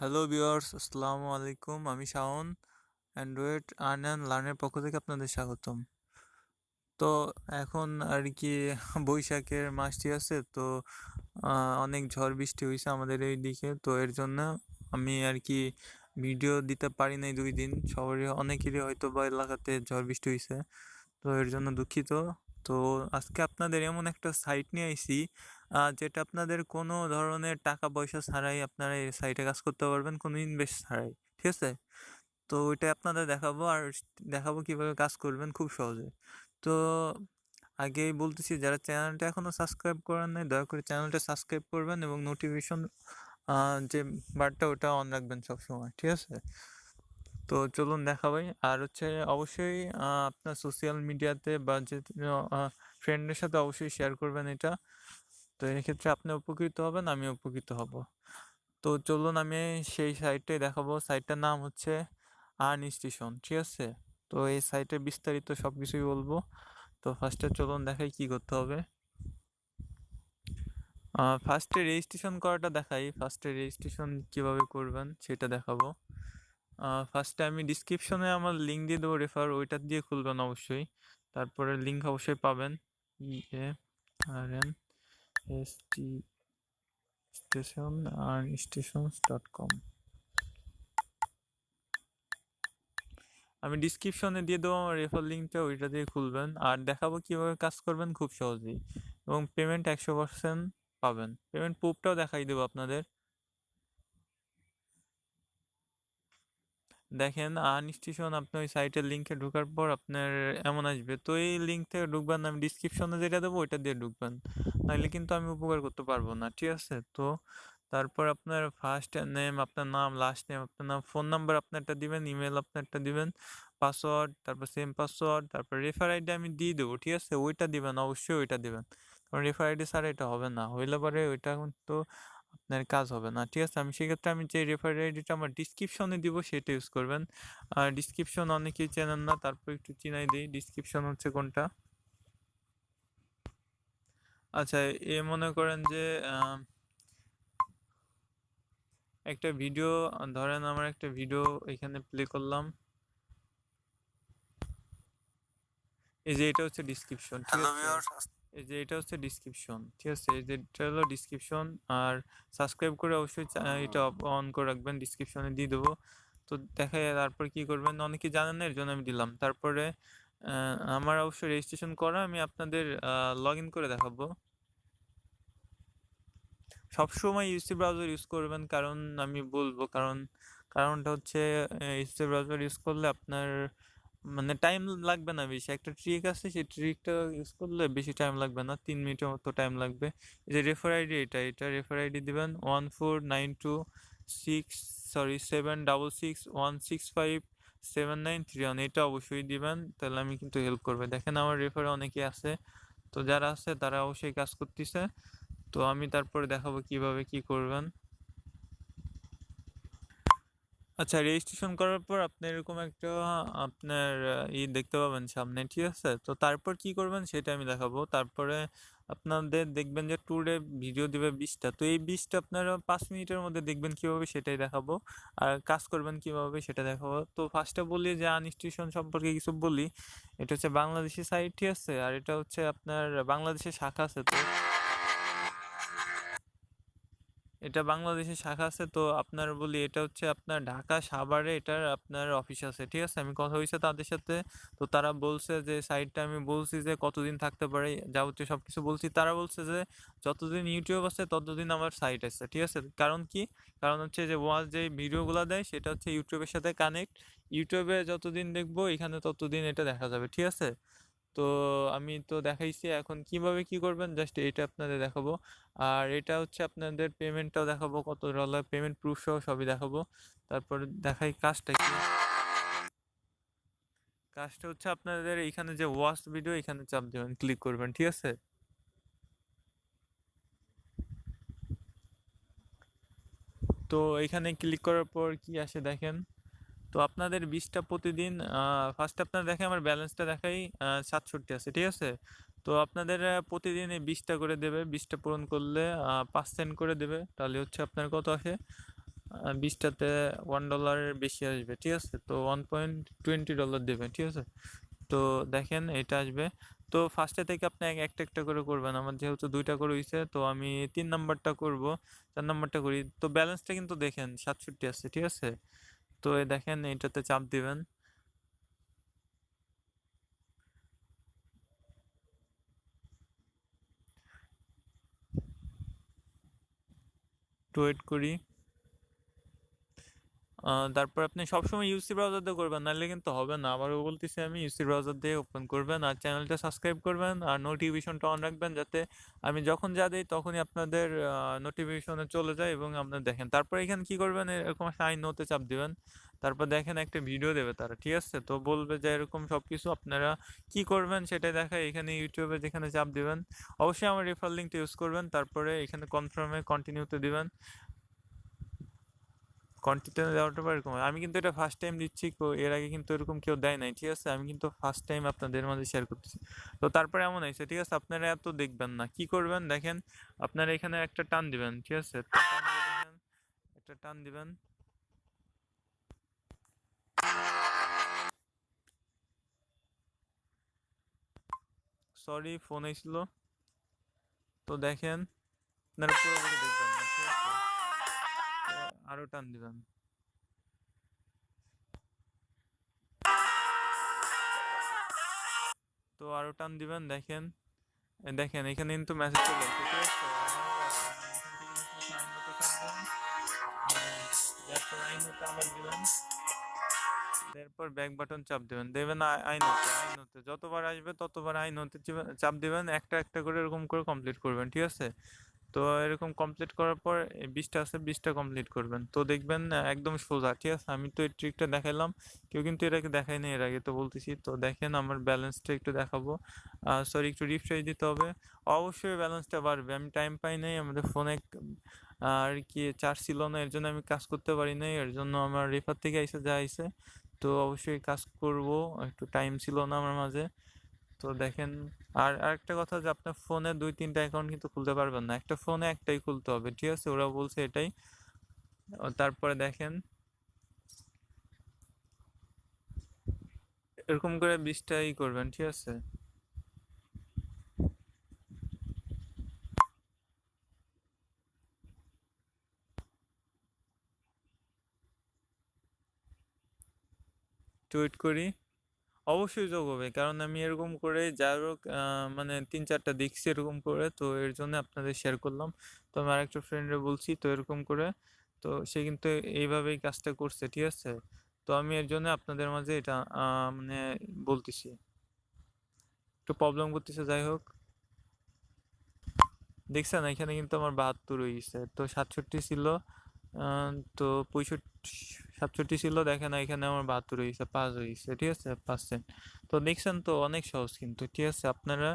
Hello viewers আসসালামু আলাইকুম আমি শাওন অ্যান্ড্রয়েড আর্ন অ্যান্ড লার্নের পক্ষ থেকে আপনাদের স্বাগতম। তো এখন আর কি বৈশাখের মাসটি আছে, তো অনেক ঝড় বৃষ্টি হয়েছে আমাদের এই দিকে তো এর জন্য আমি আর কি ভিডিও দিতে পারি নাই দুই দিন। সবারই, অনেকেরই হয়তো বা এলাকাতে ঝড় বৃষ্টি হয়েছে তো এর জন্য দুঃখিত। তো আজকে আপনাদের এমন একটা সাইট নিয়ে আইছি যেটা আপনাদের কোনো ধরনের টাকা পয়সা ছাড়াই আপনারা এই সাইটে কাজ করতে পারবেন, কোনো ইনভেস্ট ছাড়াই, ঠিক আছে? তো ওইটা আপনাদের দেখাবো আর দেখাবো কীভাবে কাজ করবেন খুব সহজে। তো আগেই বলতেছি, যারা চ্যানেলটা এখনও সাবস্ক্রাইব করেন নাই, দয়া করে চ্যানেলটা সাবস্ক্রাইব করবেন এবং নোটিফিকেশন যে বারটা ওটা অন রাখবেন সবসময়, ঠিক আছে? তো চলুন দেখাবাই আর হচ্ছে অবশ্যই আপনার সোশ্যাল মিডিয়াতে বা যে ফ্রেন্ডের সাথে অবশ্যই শেয়ার করবেন এটা। তো এক্ষেত্রে আপনি উপকৃত হবেন আমি উপকৃত হব। তো চলুন আমি সেই সাইটে দেখাবো। সাইটটার নাম হচ্ছে আর্ন স্টেশন ঠিক আছে? তো এই সাইটে বিস্তারিত সব কিছুই বলব। তো ফার্স্টে চলুন দেখাই কি করতে হবে। ফার্স্টে রেজিস্ট্রেশন করাটা দেখাই। ফার্স্টে রেজিস্ট্রেশন কীভাবে করবেন সেটা দেখাবো। ফার্স্টে আমি ডিসক্রিপশনে আমার লিঙ্ক দিয়ে দেবো রেফার ওইটা দিয়ে খুলবেন অবশ্যই। তারপরে লিঙ্ক অবশ্যই পাবেন। আর এন এস টি স্টেশন আর স্টেশনস ডট কম আমি ডিসক্রিপশনে দিয়ে দেবো আমার রেফার লিঙ্কটা ওইটা দিয়ে খুলবেন। আর দেখাবো কীভাবে কাজ করবেন খুব সহজেই। এবং পেমেন্ট একশো পার্সেন্ট পাবেন। পেমেন্ট প্রুফটাও দেখাই দেবো আপনাদের। দেখেন আনস্টেশন আপনার ওই সাইটের লিঙ্কে ঢোকার পর আপনার এমন আসবে। তো এই লিঙ্ক থেকে ঢুকবেন, আমি ডিসক্রিপশনে যেটা দেবো, ওইটা দিয়ে ঢুকবেন। নাহলে কিন্তু আমি উপকার করতে পারব না, ঠিক আছে? তো তারপর আপনার ফার্স্ট নেম আপনার নাম লাস্ট নেম আপনার নাম ফোন নাম্বার আপনারটা দিবেন ইমেল আপনারটা দিবেন পাসওয়ার্ড তারপর সেম পাসওয়ার্ড তারপর রেফার আইডি আমি দিয়ে দেবো, ঠিক আছে? ওইটা দিবেন, অবশ্যই ওইটা দিবেন। কারণ রেফার আইডি ছাড়া এটা হবে না, হইলে পরে ওইটা কিন্তু আপনার কাজ হবে না। ঠিক আছে আমি সেক্ষেত্রে আমি যে রেফার আইডিটা আমার ডিসক্রিপশনে দিব সেটা ইউজ করবেন। আর ডিসক্রিপশন অনেকেই চেনেন না তারপর একটু চিনাই দিই। ডিসক্রিপশন হচ্ছে কোনটা? আচ্ছা এ মনে করেন যে একটা ভিডিও ধরেন আমার একটা ভিডিও এখানে প্লে করলাম। এই যে এটা হচ্ছে ডিসক্রিপশন ঠিক আছে? এই যে এটা হচ্ছে ডিসক্রিপশন ঠিক আছে? এই যে এটা হলো ডিসক্রিপশন আর সাবস্ক্রাইব করে অবশ্যই এটা অন করে রাখবেন ডিসক্রিপশনে দিয়ে দেবো। তো দেখা যায় তারপর কি করবেন, অনেকে জানেন না এর জন্য আমি দিলাম। তারপরে আমার অবশ্যই রেজিস্ট্রেশন করা, আমি আপনাদের লগ ইন করে দেখাবো। সবসময় ইউসি ব্রাউজার ইউজ করবেন, কারণ আমি বলব, কারণ, কারণটা হচ্ছে ইউসি ব্রাউজার ইউজ করলে আপনার মানে টাইম লাগবে না বেশি। একটা ট্রিক আছে, সেই ট্রিকটা ইউজ করলে বেশি টাইম লাগবে না, তিন মিনিটের মতো টাইম লাগবে। এই যে রেফার আইডি এটা এটা রেফার আইডি দিবেন one four nine two six sorry seven double six one six five seven nine three one এটা অবশ্যই দিবেন, তাহলে আমি কিন্তু হেল্প করবে। দেখেন আমার রেফারে অনেকে আছে, তো যারা আছে তারা অবশ্যই কাজ করতেছে। তো আমি তারপরে দেখাবো কীভাবে কি করবেন। আচ্ছা রেজিস্ট্রেশন করার পর আপনি এরকম একটা, আপনার ই দেখতে পাবেন সামনে, ঠিক আছে? তো তারপর কি করবেন সেটা আমি দেখাবো। তারপরে আপনাদের দেখবেন যে ট্যুরে ভিডিও দিবে বিশটা। তো এই বিশটা আপনারা পাঁচ মিনিটের মধ্যে দেখবেন কীভাবে সেটাই দেখাবো। আর কাজ করবেন কীভাবে সেটা দেখাবো। তো ফার্স্টে বলি যে আনস্টেশন সম্পর্কে কিছু বলি। এটা হচ্ছে বাংলাদেশি সাইট ঠিক আছে? আর এটা হচ্ছে আপনার বাংলাদেশের শাখা আছে, তো এটা বাংলাদেশের শাখা আছে, তো আপনার বলি এটা হচ্ছে আপনার ঢাকা সাভারে এটার আপনার অফিস আছে, ঠিক আছে? আমি কথা হয়েছে তাদের সাথে, তো তারা বলছে যে সাইটটা আমি বলছি যে কতদিন থাকতে পারে, যাবতীয় সব কিছু বলছি। তারা বলছে যে যতদিন ইউটিউব আছে, ততদিন আমার সাইট আছে, ঠিক আছে? কারণ কি? কারণ হচ্ছে যে ওয়াজ যে ভিডিওগুলো দেয়, সেটা হচ্ছে ইউটিউবের সাথে কানেক্ট ইউটিউবে যতদিন দেখব, এখানে ততদিন এটা দেখা যাবে, ঠিক আছে? তো আমি তো দেখাইছি। এখন কীভাবে কি করবেন? জাস্ট এটা আপনাদের দেখাবো। আর এটা হচ্ছে আপনাদের পেমেন্টটাও দেখাবো, কত ডলার পেমেন্ট প্রুফ সহ সবই দেখাবো। তারপর দেখাই কাজটা কি। কাজটা হচ্ছে আপনাদের এখানে যে ওয়াচ ভিডিও এখানে চাপ দেবেন ক্লিক করবেন, ঠিক আছে? তো এখানে ক্লিক করার পর কি আসে দেখেন? তো আপনাদের বিশটা প্রতিদিন ফার্স্ট আপনার দেখে আমার ব্যালেন্সটা দেখাই সাতষট্টি আছে, ঠিক আছে? তো আপনাদের প্রতিদিন এই বিশটা করে দেবে, বিশটা পূরণ করলে পাঁচ সেন্ট করে দেবে, তাহলে হচ্ছে আপনার কত আসে? বিশটাতে ওয়ান ডলারের বেশি আসবে, ঠিক আছে? তো ওয়ান পয়েন্ট টোয়েন্টি ডলার দেবে ঠিক আছে? তো দেখেন এটা আসবে। তো ফার্স্টে থেকে আপনি এক- একটা একটা করে করবেন, আমার যেহেতু দুইটা করে হইছে, তো আমি তিন নাম্বারটা করব, চার নাম্বারটা করি। তো ব্যালেন্সটা কিন্তু দেখেন সাতষট্টি আছে, ঠিক আছে? তো এই দেখেন এটাতে চাপ দিবেন। একটু করি। তারপর আপনি সবসময় ইউসি ব্রাউজার দিয়ে করবেন, নাহলে কিন্তু হবে না। আবারও বলতেছি আমি ইউসি ব্রাউজার দিয়ে ওপেন করবেন আর চ্যানেলটা সাবস্ক্রাইব করবেন আর নোটিফিকেশনটা অন রাখবেন যাতে আমি যখন যা দিই তখনই আপনাদের নোটিফিকেশনে চলে যায় এবং আপনারা দেখেন। তারপর এখানে কি করবেন? এরকম সাইন নোতে চাপ দিবেন। তারপর দেখেন একটা ভিডিও দেবে তারা, ঠিক আছে? তো বলবে যে এরকম সব কিছু আপনারা কি করবেন সেটাই দেখায় এখানে ইউটিউবে যেখানে চাপ দিবেন। অবশ্যই আমার রেফার লিঙ্কটা ইউজ করবেন। তারপরে এখানে কনফার্মে কন্টিনিউতে দিবেন। কন্টিনিউ দেওয়াটা এরকম। আমি কিন্তু এটা ফার্স্ট টাইম দিচ্ছি এর আগে কিন্তু এরকম কেউ দেয় নাই, ঠিক আছে? আমি কিন্তু ফার্স্ট টাইম আপনাদের মাঝে শেয়ার করতেছি। তো তারপরে এমন হয়েছে, ঠিক আছে? আপনারা এত দেখবেন না। কি করবেন? দেখেন, আপনারা এখানে একটা টান দিবেন, ঠিক আছে? একটা টান দিবেন সরি ফোন এসেছিল তো দেখেন, আপনারা পুরোপুরি আরও টান দিবেন। তো আরও টান দিবেন, দেখেন। দেখেন, এখানে কিন্তু মেসেজ চলে এরপর ব্যাক বাটন চাপ দিবেন। দেবেন। আই- আইনতে আইন হতে যতবার আসবে ততবার আইন হতে চাপ দিবেন, একটা একটা করে এরকম করে কমপ্লিট করবেন, ঠিক আছে? তো এরকম কমপ্লিট করার পর বিশটা আছে বিশটা কমপ্লিট করবেন। তো দেখবেন একদম সোজা, ঠিক আছে? আমি তো এই ট্রিকটা দেখাইলাম, কেউ কিন্তু এটাকে আগে দেখায়নি এর আগে তো বলতেছি। তো দেখেন, আমার ব্যালেন্সটা একটু দেখাবো। সরি একটু রিফ্রেশ দিতে হবে। অবশ্যই ব্যালেন্সটা বাড়বে। আমি টাইম পাই নাই, আমাদের ফোনে আর কি চার্জ ছিল না, এর জন্য আমি কাজ করতে পারি নাই। এর জন্য আমার রেফার থেকে আইসে, যা আইসে। তো অবশ্যই কাজ করব। একটু টাইম ছিল না আমার মাঝে। তো দেখেন, আর আরেকটা কথা যে আপনার ফোনে দুই, তিনটা অ্যাকাউন্ট কিন্তু খুলতে পারবেন না। একটা ফোনে একটাই খুলতে হবে, ঠিক আছে? ওরা বলছে এটাই। তারপরে দেখেন, এরকম করে বিশটাই করবেন, ঠিক আছে? টুইট করি। অবশ্যই যোগ হবে। কারণ আমি এরকম করে হোক মানে তিন চারটা দেখছি এরকম করে, তো এর জন্য আপনাদের শেয়ার করলাম। তো আমি আরেকটা ফ্রেন্ডে বলছি, তো এরকম করে, তো সে কিন্তু এইভাবেই কাজটা করছে, ঠিক আছে? তো আমি এর জন্য আপনাদের মাঝে এটা মানে বলতেছি। একটু প্রবলেম করতেছে, যাই হোক। দেখছেন, এখানে কিন্তু আমার বাহাত্তর হয়ে গেছে, তো সাতষট্টি ছিল তো পঁয়ষট্টি সাতষট্টি ছিল, দেখেন এখানে আমার বাহাত্তর হয়ে গেছে পাঁচ হয়ে গেছে ঠিক আছে? পার্সেন্ট তো দেখছেন তো অনেক সহজ কিন্তু, ঠিক আছে? আপনারা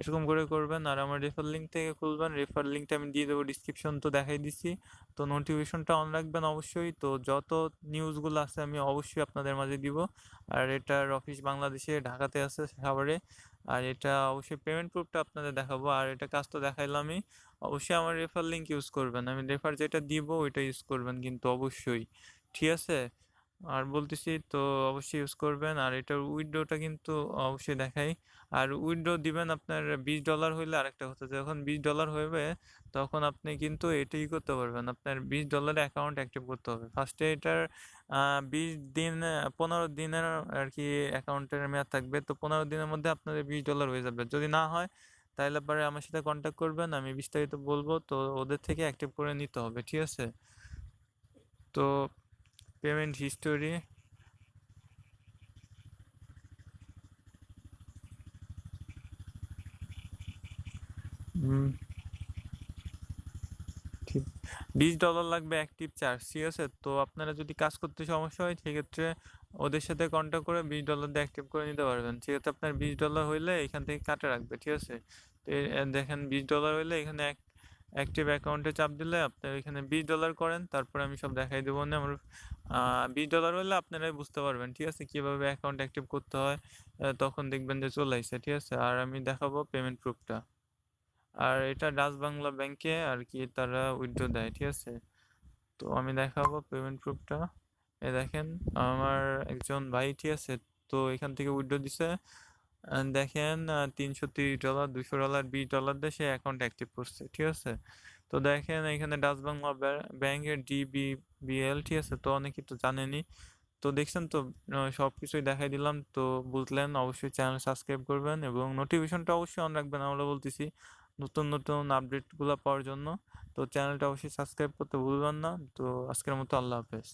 এরকম করে করবেন আর আমার রেফার লিঙ্ক থেকে খুলবেন রেফার লিঙ্কটা আমি দিয়ে দেবো ডিসক্রিপশন তো দেখাই দিছি। তো নোটিফিকেশনটা অন রাখবেন অবশ্যই। তো যত নিউজগুলো আছে আমি অবশ্যই আপনাদের মাঝে দিব। আর এটার অফিস বাংলাদেশে, ঢাকাতে আছে খাবারে। আর এটা অবশ্যই পেমেন্ট প্রুফটা আপনাদের দেখাবো। আর এটা কাজ তো দেখাইলামই। অবশ্যই আমার রেফার লিঙ্ক ইউজ করবেন। আমি রেফার যেটা দিব, ওইটা ইউজ করবেন কিন্তু অবশ্যই। ঠিক আছে? আর বলতেছি তো অবশ্যই ইউজ করবেন। আর এটার উইথড্রটা কিন্তু অবশ্যই দেখাই। আর উইথড্র দিবেন আপনার বিশ ডলার হইলে আরেকটা হতো যখন বিশ ডলার হইবে, তখন আপনি কিন্তু এটাই করতে পারবেন। আপনার বিশ ডলারের অ্যাকাউন্ট অ্যাক্টিভ করতে হবে। ফার্স্টে এটার বিশ দিন, পনেরো দিনের আর কি অ্যাকাউন্টের মেয়াদ থাকবে। তো পনেরো দিনের মধ্যে আপনাদের বিশ ডলার হয়ে যাবে। যদি না হয় তাহলে পরে আমার সাথে কন্ট্যাক্ট করবেন। আমি বিস্তারিত বলব। তো ওদের থেকে অ্যাক্টিভ করে নিতে হবে। ঠিক আছে? তো পেমেন্ট হিস্টোরি। ঠিক। বিশ ডলার লাগবে অ্যাক্টিভ চার্জ ঠিক আছে? তো আপনারা যদি কাজ করতে সমস্যা হয় সেক্ষেত্রে ওদের সাথে কন্ট্যাক্ট করে বিশ ডলার দিয়ে অ্যাক্টিভ করে নিতে পারবেন। সেক্ষেত্রে আপনার বিশ ডলার হইলে এখান থেকে কাটা রাখবে ঠিক আছে? তো দেখেন বিশ ডলার হইলে এখানে অ্যাক্টিভ অ্যাকাউন্টে চাপ দিলে আপনার এখানে বিশ ডলার করেন, তারপরে আমি সব দেখাই দেবো না। আমার বিশ ডলার হলে আপনারাই বুঝতে পারবেন, ঠিক আছে? কীভাবে অ্যাকাউন্ট অ্যাক্টিভ করতে হয় তখন দেখবেন যে চলে আসছে, ঠিক আছে? আর আমি দেখাবো পেমেন্ট প্রুফটা আর এটা ডাচ বাংলা ব্যাংকে আর কি তারা উইথড্র দেয়, ঠিক আছে? তো আমি দেখাবো পেমেন্ট প্রুফটা এ দেখেন, আমার একজন ভাই, ঠিক আছে? তো এখান থেকে উইথড্র দিছে। দেখেন তিনশো তিরিশ ডলার দুশো ডলার বিশ ডলার দিয়ে সে অ্যাকাউন্ট অ্যাক্টিভ করছে, ঠিক আছে? তো দেখেন, এখানে ডাচ বাংলা ব্যাংকের ডিবিবিএল ঠিক আছে? তো অনেকেই তো জানেনি তো দেখছেন তো সব কিছুই দেখাই দিলাম। তো বুঝলেন, অবশ্যই চ্যানেল সাবস্ক্রাইব করবেন এবং নোটিফিকেশনটা অবশ্যই অন রাখবেন, আমরা বলতেছি নতুন নতুন আপডেটগুলো পাওয়ার জন্য। তো চ্যানেলটা অবশ্যই সাবস্ক্রাইব করতে ভুলবেন না। তো আজকের মতো আল্লাহ হাফেজ।